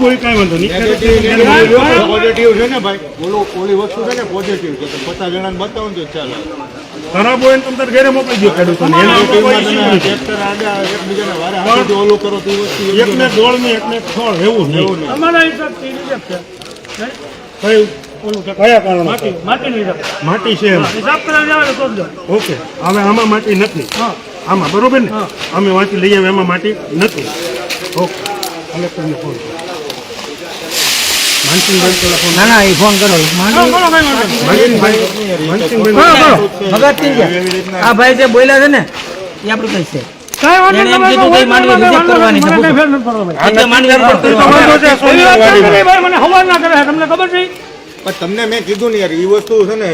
હોય કાંઈ વાંધો નહીં. પોઝિટિવ છે ને ભાઈ? બોલો ઓલી વસ્તુ છે ને પોઝિટિવ છે. તો પચાસ જણાને બતાવો ને તો ચાલે ખરાબ હોય ને તમે તારે ઘરે મોકલી દો ખેડૂતોને. ઓલું કરો તો વસ્તુ એકને ગોળ ને એકને છોડ એવું નહીં. અમારા હિસાબથી રિજેક્ટ છે કયું કયા કારણે? માટી માટી છે એમ. હિસાબ કરાવી આવે તો જ ઓકે હવે આમાં માટી નથી. હા. આમાં બરોબર ને? અમે વાંચી લઈએ એમાં માટી નથી. ઓકે. કલેક્ટરને ફોન કરો. ના ના એ ફોન કરો. આ ભાઈ જે બોલ્યા છે ને એ આપણું કઈ છે. તમને ખબર છે? પણ તમને મેં કીધું ને યાર એ વસ્તુ છે ને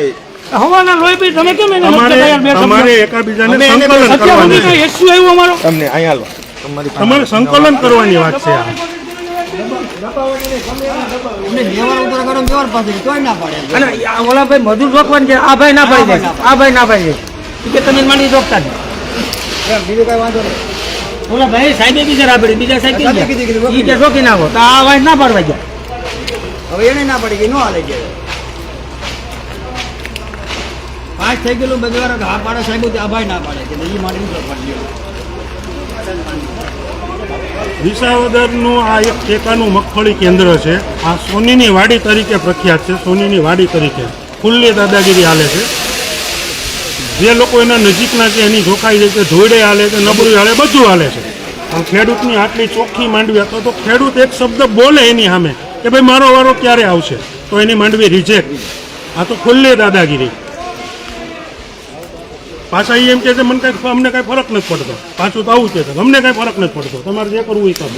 હવાના લોહી પી તમે કેમ એને તમારે એકાબીજાને સંકલન કરવાનું સુધી છે. કઈ issue આવ્યો અમારો? તમને અહીંયા તમારી તમારે સંકલન કરવાની વાત છે આ. ઓલા ભાઈ મજૂર રોકવાનું છે આ ભાઈ ના પાડી દે. આ ભાઈ ના પાડી દે. કે તમે માંડી રોકતા બીજું કઈ વાંધો નહીં. ઓલા ભાઈ સાહેબે બીજા બીજા સાહેબ કીધી. કે રોકી નાખો. તો આ વાત ના પાડવા ગયા. હવે એને ના પડી ગઈ નો હાલે ગયા પાંચ થઈ ગયેલું બધી હા પાડે સાહેબ આ ભાઈ ના કે પાડી વિસાવદરનું આ એક ટેકાનું મગફળી કેન્દ્ર છે. આ સોનીની વાડી તરીકે પ્રખ્યાત છે. સોનીની વાડી તરીકે ખુલ્લી દાદાગીરી હાલે છે. જે લોકો એના નજીકના છે, એની જોખાઈ છે કે ધોઈડે હાલે છે, નબળું હાલે, બધું હાલે છે. પણ ખેડૂતની આટલી ચોખ્ખી માંડવી હતો તો ખેડૂત એક શબ્દ બોલે એની સામે કે ભાઈ મારો વારો ક્યારે આવશે? તો એની માંડવી રિજેક્ટ આ તો ખુલ્લી દાદાગીરી. પાછા એમ કે છે મને કાંઈ અમને કાંઈ ફરક નથી પડતો. પાછું તો આવું છે અમને કાંઈ ફરક નથી પડતો. તમારે જે કરવું એ કરો.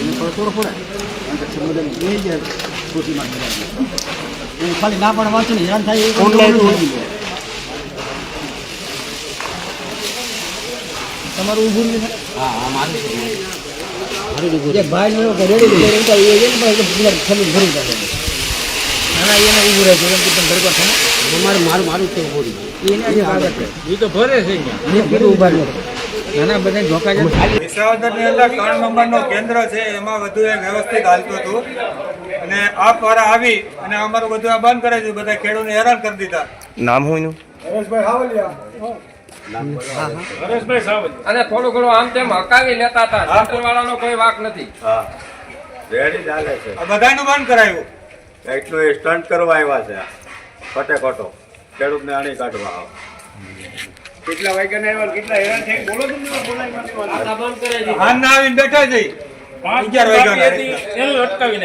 ખાલી ના પણ વાંચું ને હેરાન થાય એ તમારું ઊભું નહીં હા હા મારું એક ભાઈ નો રેડી રેડી ઉતા એ એને પણ એટલે પેલા ભરી જાય ના ના એને ઊભું રહે એમ કે તમે. ભરકો છો મારું મારું મારું છે ઊભું એને આજે આગળ એ તો ભરે છે મેં કીધું ઊભા રહો. ના ના બધા વિસાવદરની અંદર ત્રણ નંબરનું કેન્દ્ર છે એમાં વધુ એ વ્યવસ્થિત હાલતું હતું. અને આ વારા આવી અને અમારું બધું આ બંધ કરે છે બધા ખેડૂતને હેરાન કરી દીધા. નામ હું એનું? અને થોડું ઘણું આમ તેમ હકાવી લેતા હતા. સેન્ટર વાળાનો કોઈ વાક નથી. હા. રેડી ચાલે છે બધાનું બંધ કરાયું. એટલું એ સ્ટન્ટ કરવા આવ્યા છે. ખોટે ખોટો. ખેડૂતને આણી કાઢવા આવે. કેટલા વાગ્યા આવ્યા કેટલા હેરાન થઈ બોલો તમને આવીને બેઠા જઈ અગિયાર વાગ્યા અટકાવીને